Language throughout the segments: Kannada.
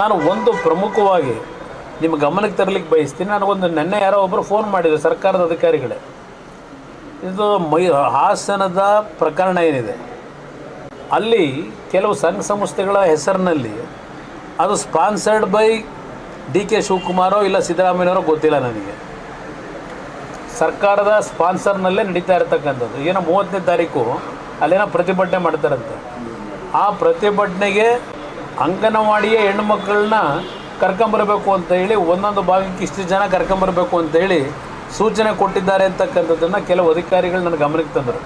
ನಾನು ಒಂದು ಪ್ರಮುಖವಾಗಿ ನಿಮ್ಮ ಗಮನಕ್ಕೆ ತರಲಿಕ್ಕೆ ಬಯಸ್ತೀನಿ. ನನಗೊಂದು ನೆನ್ನೆ ಯಾರೋ ಒಬ್ಬರು ಫೋನ್ ಮಾಡಿದರು ಸರ್ಕಾರದ ಅಧಿಕಾರಿಗಳೇ. ಇದು ಮೈ, ಹಾಸನದ ಪ್ರಕರಣ ಏನಿದೆ? ಅಲ್ಲಿ ಕೆಲವು ಸಂಘ ಸಂಸ್ಥೆಗಳ ಹೆಸರಿನಲ್ಲಿ ಅದು ಸ್ಪಾನ್ಸರ್ಡ್ ಬೈ ಡಿ ಕೆ ಶಿವಕುಮಾರೋ ಇಲ್ಲ ಸಿದ್ದರಾಮಯ್ಯನವರೋ ಗೊತ್ತಿಲ್ಲ ನನಗೆ. ಸರ್ಕಾರದ ಸ್ಪಾನ್ಸರ್ನಲ್ಲೇ ನಡೀತಾ ಇರತಕ್ಕಂಥದ್ದು. ಏನೋ ಮೂವತ್ತನೇ ತಾರೀಕು ಅಲ್ಲೇನೋ ಪ್ರತಿಭಟನೆ ಮಾಡ್ತಾರಂತೆ. ಆ ಪ್ರತಿಭಟನೆಗೆ ಅಂಗನವಾಡಿಯ ಹೆಣ್ಮಕ್ಳನ್ನ ಕರ್ಕೊಂಬರಬೇಕು ಅಂತ ಹೇಳಿ ಒಂದೊಂದು ಭಾಗಕ್ಕೆ ಇಷ್ಟು ಜನ ಕರ್ಕೊಂಬರ್ಬೇಕು ಅಂತೇಳಿ ಸೂಚನೆ ಕೊಟ್ಟಿದ್ದಾರೆ ಅಂತಕ್ಕಂಥದ್ದನ್ನು ಕೆಲವು ಅಧಿಕಾರಿಗಳು ನನ್ನ ಗಮನಕ್ಕೆ ತಂದರು.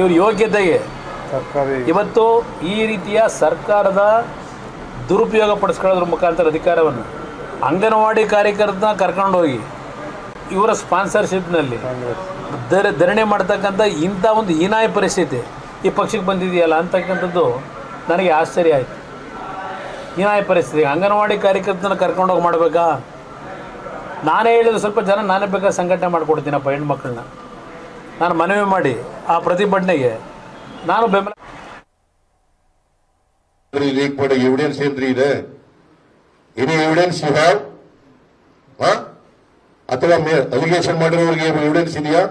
ಇವ್ರ ಯೋಗ್ಯತೆಗೆ ಇವತ್ತು ಈ ರೀತಿಯ ಸರ್ಕಾರದ ದುರುಪಯೋಗ ಪಡಿಸ್ಕೊಳ್ಳೋದ್ರ ಮುಖಾಂತರ ಅಧಿಕಾರವನ್ನು ಅಂಗನವಾಡಿ ಕಾರ್ಯಕರ್ತನ ಕರ್ಕೊಂಡೋಗಿ ಇವರ ಸ್ಪಾನ್ಸರ್ಶಿಪ್ನಲ್ಲಿ ಧರಣಿ ಮಾಡ್ತಕ್ಕಂಥ ಇಂಥ ಒಂದು ಹೀನಾಯ ಪರಿಸ್ಥಿತಿ ಈ ಪಕ್ಷಕ್ಕೆ ಬಂದಿದೆಯಲ್ಲ ಅಂತಕ್ಕಂಥದ್ದು ನನಗೆ ಆಶ್ಚರ್ಯ ಆಯಿತು. ಹೀನಾಯ ಪರಿಸ್ಥಿತಿ. ಅಂಗನವಾಡಿ ಕಾರ್ಯಕರ್ತನ ಕರ್ಕೊಂಡೋಗಿ ಮಾಡಬೇಕಾ? ನಾನೇ ಹೇಳಿದ ಸ್ವಲ್ಪ ಜನ ನಾನೇ ಬೇಕಾದ ಸಂಘಟನೆ ಮಾಡಿಕೊಡ್ತೀನಪ್ಪ ಹೆಣ್ಮಕ್ಳನ್ನ. ನಾನು ಮನವಿ ಮಾಡಿ ಆ ಪ್ರತಿಭಟನೆಗೆ ನಾನು ಬೆಂಬಲ ಲೀಕ್ ಮಾಡೋ ಎವಿಡೆನ್ಸ್ ಏನ್ರಿ ಇದೆ? ಎವಿಡೆನ್ಸ್ ಅಥವಾ ಅಲಿಗೇಷನ್ ಮಾಡಿರೋರಿಗೆ ಎವಿಡೆನ್ಸ್ ಇದೆಯಾ?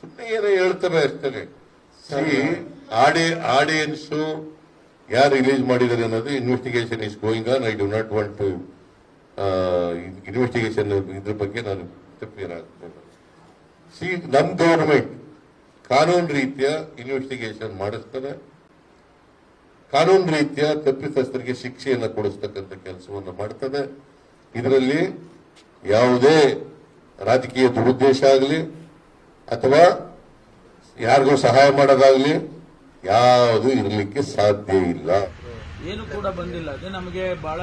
ಸುಮ್ಮನೆ ಏನೋ ಹೇಳ್ತಾರೆ ಸಿ ಆಡಿ ಆಡಿಯನ್ಸ್ ಯಾರು ರಿಲೀಸ್ ಮಾಡಿದ್ದಾರೆ ಅನ್ನೋದು investigation is going on I do not want to investigation ಇದ್ರ ಬಗ್ಗೆ ನಾನು ಸಿ ನಮ್ಮ ಗೌರ್ಮೆಂಟ್ ಕಾನೂನು ರೀತಿಯ ಇನ್ವೆಸ್ಟಿಗೇಷನ್ ಮಾಡಿಸ್ತದೆ. ಕಾನೂನು ರೀತಿಯ ತಪ್ಪಿತಸ್ಥರಿಗೆ ಶಿಕ್ಷೆಯನ್ನು ಕೊಡಿಸ್ತಕ್ಕಂಥ ಕೆಲಸವನ್ನು ಮಾಡ್ತದೆ. ಇದರಲ್ಲಿ ಯಾವುದೇ ರಾಜಕೀಯ ದುರುದ್ದೇಶ ಆಗಲಿ ಅಥವಾ ಯಾರಿಗೂ ಸಹಾಯ ಮಾಡೋದಾಗ್ಲಿ ಯಾವುದು ಇರಲಿಕ್ಕೆ ಸಾಧ್ಯ ಇಲ್ಲ. ಏನು ಕೂಡ ಬಂದಿಲ್ಲ. ಅದೇ ನಮಗೆ ಬಹಳ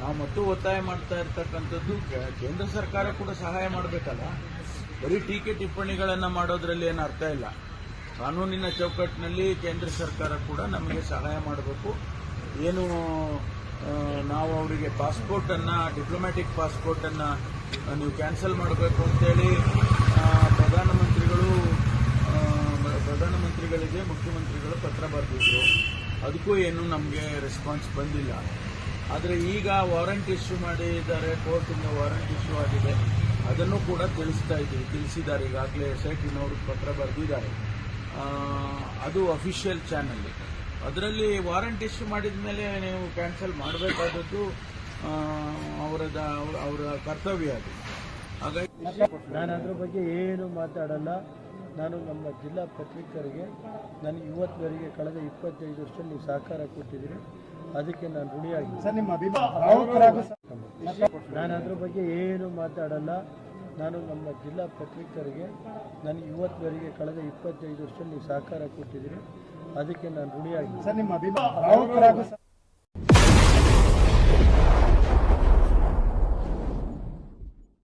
ನಾವು ಮತ್ತು ಒತ್ತಾಯ ಮಾಡ್ತಾ ಇರ್ತಕ್ಕಂಥದ್ದು ಕೇಂದ್ರ ಸರ್ಕಾರ ಕೂಡ ಸಹಾಯ ಮಾಡಬೇಕಲ್ಲ? ಬರೀ ಟೀಕೆ ಟಿಪ್ಪಣಿಗಳನ್ನ ಮಾಡೋದ್ರಲ್ಲಿ ಏನು ಅರ್ಥ ಇಲ್ಲ. ಕಾನೂನಿನ ಚೌಕಟ್ಟಿನಲ್ಲಿ ಕೇಂದ್ರ ಸರ್ಕಾರ ಕೂಡ ನಮಗೆ ಸಹಾಯ ಮಾಡಬೇಕು. ಏನು ನಾವು ಅವರಿಗೆ ಪಾಸ್ಪೋರ್ಟ್ ಅನ್ನ ಡಿಪ್ಲೊಮ್ಯಾಟಿಕ್ ಪಾಸ್ಪೋರ್ಟ್ ಅನ್ನ ನೀವು ಕ್ಯಾನ್ಸಲ್ ಮಾಡಬೇಕು ಅಂತೇಳಿ ಪ್ರಧಾನಮಂತ್ರಿಗಳು ಪ್ರಧಾನಮಂತ್ರಿಗಳಿಗೆ ಮುಖ್ಯಮಂತ್ರಿಗಳು ಪತ್ರ ಬರೆದಿದ್ರು. ಅದಕ್ಕೂ ಏನು ನಮಗೆ ರೆಸ್ಪಾನ್ಸ್ ಬಂದಿಲ್ಲ. ಆದರೆ ಈಗ ವಾರಂಟ್ ಇಶ್ಯೂ ಮಾಡಿದ್ದಾರೆ ಕೋರ್ಟಿಂದ ವಾರಂಟ್ ಇಶ್ಯೂ ಆಗಿದೆ. ಅದನ್ನು ಕೂಡ ತಿಳಿಸ್ತಾ ಇದ್ದೀವಿ. ತಿಳಿಸಿದ್ದಾರೆ. ಈಗಾಗಲೇ ಎಸ್ ಐ ಟಿನವರು ಪತ್ರ ಬರೆದಿದ್ದಾರೆ. ಅದು ಅಫಿಷಿಯಲ್ ಚಾನಲ್ ಅದರಲ್ಲಿ ವಾರಂಟ್ ಇಶ್ಯೂ ಮಾಡಿದ ಮೇಲೆ ನೀವು ಕ್ಯಾನ್ಸಲ್ ಮಾಡಬೇಕಾದದ್ದು ಅವರದ, ಅವರ ಕರ್ತವ್ಯ ಅದು. ಹಾಗಾಗಿ ನಾನು ಅದ್ರ ಬಗ್ಗೆ ಏನು ಮಾತಾಡಲ್ಲ. ನಾನು ನಮ್ಮ ಜಿಲ್ಲಾ ಪತ್ರಿಕರಿಗೆ ನನಗೆ ಇವತ್ತುವರೆಗೆ ಕಳೆದ ಇಪ್ಪತ್ತೈದು ವರ್ಷದಲ್ಲಿ ನೀವು ಸಹಕಾರ ಕೊಟ್ಟಿದ್ದೀರಿ ಅದಕ್ಕೆ ನಾನು ಋಣಿಯಾಗಿ ಸರ್ ನಿಮ್ಮ ನಾನು ಅದ್ರ ಬಗ್ಗೆ ಏನು ಮಾತಾಡಲ್ಲ. ನಾನು ನಮ್ಮ ಜಿಲ್ಲಾ ಪತ್ರಿಕರಿಗೆ ನನಗೆ ಇವತ್ತುವರೆಗೆ ಕಳೆದ ಇಪ್ಪತ್ತೈದು ವರ್ಷದಲ್ಲಿ ನೀವು ಸಹಕಾರ ಕೊಟ್ಟಿದ್ದೀರಿ ಅದಕ್ಕೆ ನಾನು ಋಣಿಯಾಗಿ ಸರ್ ನಿಮ್ಮ